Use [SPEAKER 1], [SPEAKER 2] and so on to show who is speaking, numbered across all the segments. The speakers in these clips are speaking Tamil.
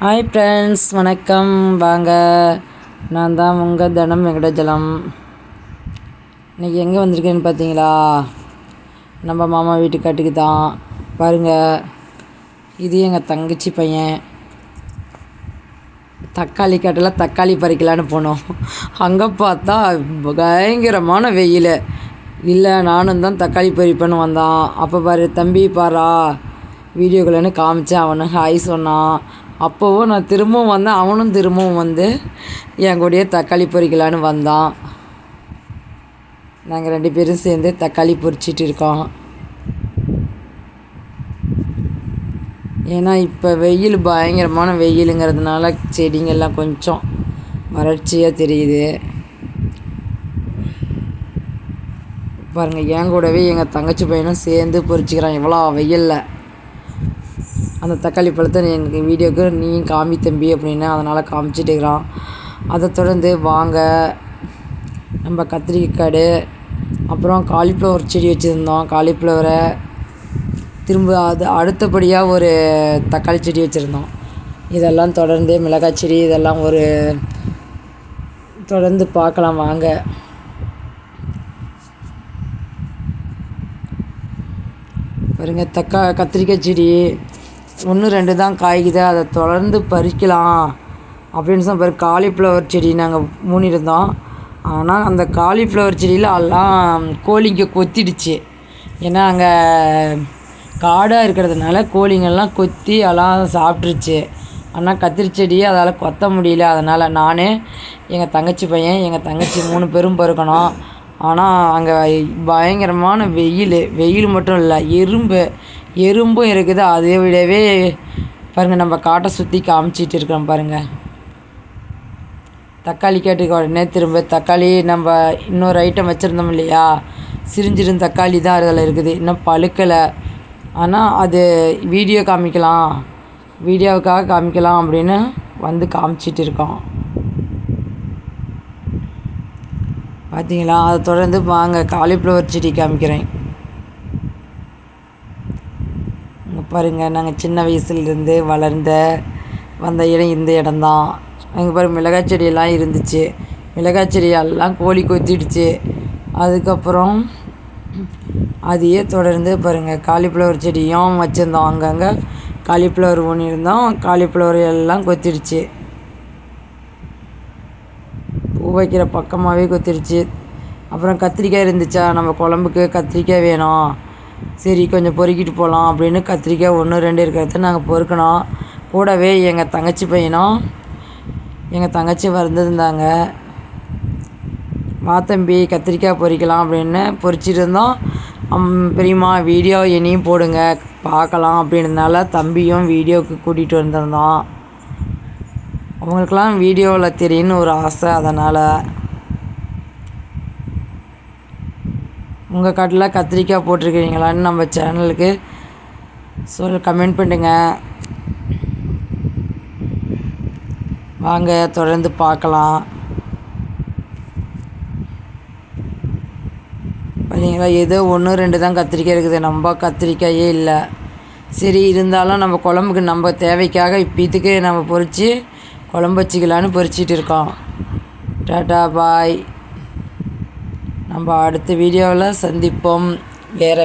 [SPEAKER 1] ஹாய் ஃப்ரெண்ட்ஸ் வணக்கம். வாங்க. நான் தான் உங்கள் தனம் வெங்கடஜலம். இன்றைக்கி எங்கே வந்திருக்கேன்னு பார்த்தீங்களா நம்ம மாமா வீட்டு காட்டுக்கு தான். பாருங்கள் இது எங்கள் தங்கச்சி பையன். தக்காளி காட்டில் தக்காளி பறிக்கலான்னு போனோம். அங்கே பார்த்தா பயங்கரமான வெயில். இல்லை நானும் தான் தக்காளி பறிப்பேன்னு வந்தான். அப்போ பாரு தம்பி பாரா. வீடியோக்குள்ளன்னு காமிச்சேன் அவனு? ஹாய் சொன்னான். அப்போவும் நான் திரும்பவும் வந்தேன் அவனும் திரும்பவும் வந்து என் கூடயே தக்காளி பொறிக்கலான்னு வந்தான். நாங்கள் ரெண்டு பேரும் சேர்ந்து தக்காளி பொறிச்சிட்டு இருக்கோம். ஏன்னா இப்போ வெயில் பயங்கரமான வெயிலுங்கிறதுனால செடிங்கள்லாம் கொஞ்சம் வறட்சியாக தெரியுது. பாருங்கள் என் கூடவே எங்கள் தங்கச்சி பையனும் சேர்ந்து பொறிச்சிக்கிறான் இவ்வளோ வெயிலில். அந்த தக்காளி பழத்தை எனக்கு வீடியோக்கு நீ காமி தம்பி அப்படின்னு அதனால் காமிச்சிட்டு இருக்கிறான். அதை தொடர்ந்து வாங்க நம்ம கத்திரிக்காடு அப்புறம் காலிஃப்ளவர் செடி வச்சுருந்தோம் காலிஃப்ளவரை. திரும்ப அது அடுத்தபடியாக ஒரு தக்காளி செடி வச்சுருந்தோம். இதெல்லாம் தொடர்ந்து மிளகாய் செடி இதெல்லாம் ஒரு தொடர்ந்து பார்க்கலாம் வாங்க. பாருங்க தக்கா கத்திரிக்காய் செடி. ஒன்று ரெண்டு தான் காய்க்குது. அதை தொடர்ந்து பறிக்கலாம். அப்படின்னு சொன்ன பிறகு காலிஃப்ளவர் செடி நாங்கள் மூணிருந்தோம் ஆனால் அந்த காலிஃப்ளவர் செடியில் எல்லாம் கோழிங்க கொத்திடுச்சு. ஏன்னா அங்கே காடாக இருக்கிறதுனால கோழிங்கெல்லாம் கொத்தி எல்லாம் சாப்பிட்ருச்சு ஆனால் கத்திரி செடியை அதால் கொத்த முடியல. அதனால் நான் எங்கள் தங்கச்சி பையன் எங்கள் தங்கச்சி மூணு பேரும் பருக்கணும் ஆனால் அங்கே பயங்கரமான வெயில். வெயில் மட்டும் இல்லை எறும்பு. எறும்பும் இருக்குது. அதை விடவே பாருங்கள் நம்ம காட்டை சுற்றி காமிச்சிட்டு இருக்கிறோம் பாருங்கள் தக்காளி கேட்டுக்க உடனே திரும்ப தக்காளி நம்ம இன்னொரு ஐட்டம் வச்சுருந்தோம் இல்லையா? சிரிஞ்சிரும் தக்காளி தான் அதில் இருக்குது. இன்னும் பழுக்கலை. ஆனால் அது வீடியோ காமிக்கலாம். வீடியோவுக்காக காமிக்கலாம் அப்படின்னு வந்து காமிச்சிட்டு இருக்கோம். பார்த்தீங்களா அதை தொடர்ந்து வாங்க. காலிஃப்ளவர் செடி காமிக்கிறேன். பாருங்கள் நாங்கள் சின்ன வயசுலேருந்து வளர்ந்த வந்த இடம் இந்த இடம்தான். அங்கே பாருங்கள் மிளகாய் செடியெல்லாம் இருந்துச்சு. மிளகாய் செடியெல்லாம் கோழி கொத்திடுச்சு. அதுக்கப்புறம் அதையே தொடர்ந்து பாருங்கள் காலிஃப்ளவர் செடியும் வச்சுருந்தோம். அங்கங்கே காலிஃப்ளவர் ஒன்று இருந்தோம் காலிஃப்ளவர் எல்லாம் கொத்திடுச்சு. பூ வைக்கிற பக்கமாகவே கொத்திடுச்சு. அப்புறம் கத்திரிக்காய் இருந்துச்சா? நம்ம குழம்புக்கு கத்திரிக்காய் வேணும். சரி கொஞ்சம் பொறுக்கிட்டு போகலாம் அப்படின்னு கத்திரிக்காய் ஒன்று ரெண்டு இருக்கிறத நாங்கள் பொறுக்கணும். கூடவே எங்கள் தங்கச்சி பையனும் எங்கள் தங்கச்சி வந்திருந்தாங்க மாத்தம்பி கத்திரிக்காய் பொறிக்கலாம் அப்படின்னு பொறிச்சிட்டு இருந்தோம். பெரியம்மா வீடியோ இனியும் போடுங்க பார்க்கலாம் அப்படின்றதுனால தம்பியும் வீடியோவுக்கு கூட்டிகிட்டு வந்திருந்தோம் அவங்களுக்கெல்லாம் வீடியோவில் தெரியும்னு ஒரு ஆசை அதனால். உங்கள் காட்டில் கத்திரிக்காய் போட்டிருக்கிறீங்களான்னு நம்ம சேனலுக்கு சொல் கமெண்ட் பண்ணுங்க. வாங்க தொடர்ந்து பார்க்கலாம். பார்த்தீங்களா ஏதோ ஒன்று ரெண்டு தான் கத்திரிக்காய் இருக்குது. நம்ம கத்திரிக்காயே இல்லை. சரி இருந்தாலும் நம்ம குழம்புக்கு நம்ம தேவைக்காக இப்போத்துக்கு நம்ம பொறிச்சு குழம்பு வச்சுக்கலான்னு பொறிச்சிட்டு இருக்கோம். Tata bye. நம்ம அடுத்த வீடியோவில் சந்திப்போம். வேறு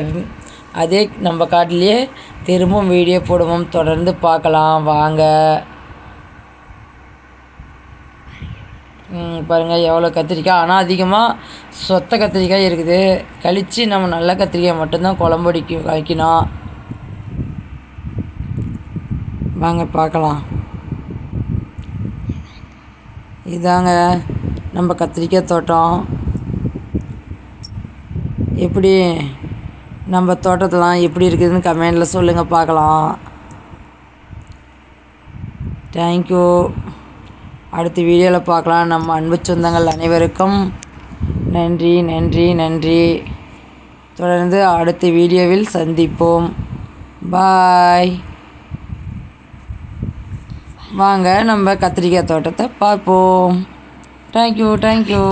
[SPEAKER 1] அதே நம்ம காட்டிலேயே திரும்பவும் வீடியோ போடுவோம். தொடர்ந்து பார்க்கலாம். வாங்க. பாருங்கள் எவ்வளோ கத்திரிக்காய். ஆனால் அதிகமாக சொத்த கத்திரிக்காய் இருக்குது. கழித்து நம்ம நல்ல கத்திரிக்காய் மட்டும்தான் குழம்பு வைக்கணும். வாங்க பார்க்கலாம். இதாங்க நம்ம கத்திரிக்காய் தோட்டம். எப்படி நம்ம தோட்டத்தெலாம் எப்படி இருக்குதுன்னு கமெண்டில் சொல்லுங்கள் பார்க்கலாம். தேங்க்யூ அடுத்த வீடியோவில் பார்க்கலாம். நம்ம அன்பு சொந்தங்கள் அனைவருக்கும் நன்றி நன்றி நன்றி. தொடர்ந்து அடுத்த வீடியோவில் சந்திப்போம். பாய் வாங்க நம்ம கத்திரிக்காய் தோட்டத்தை பார்ப்போம். Thank you thank you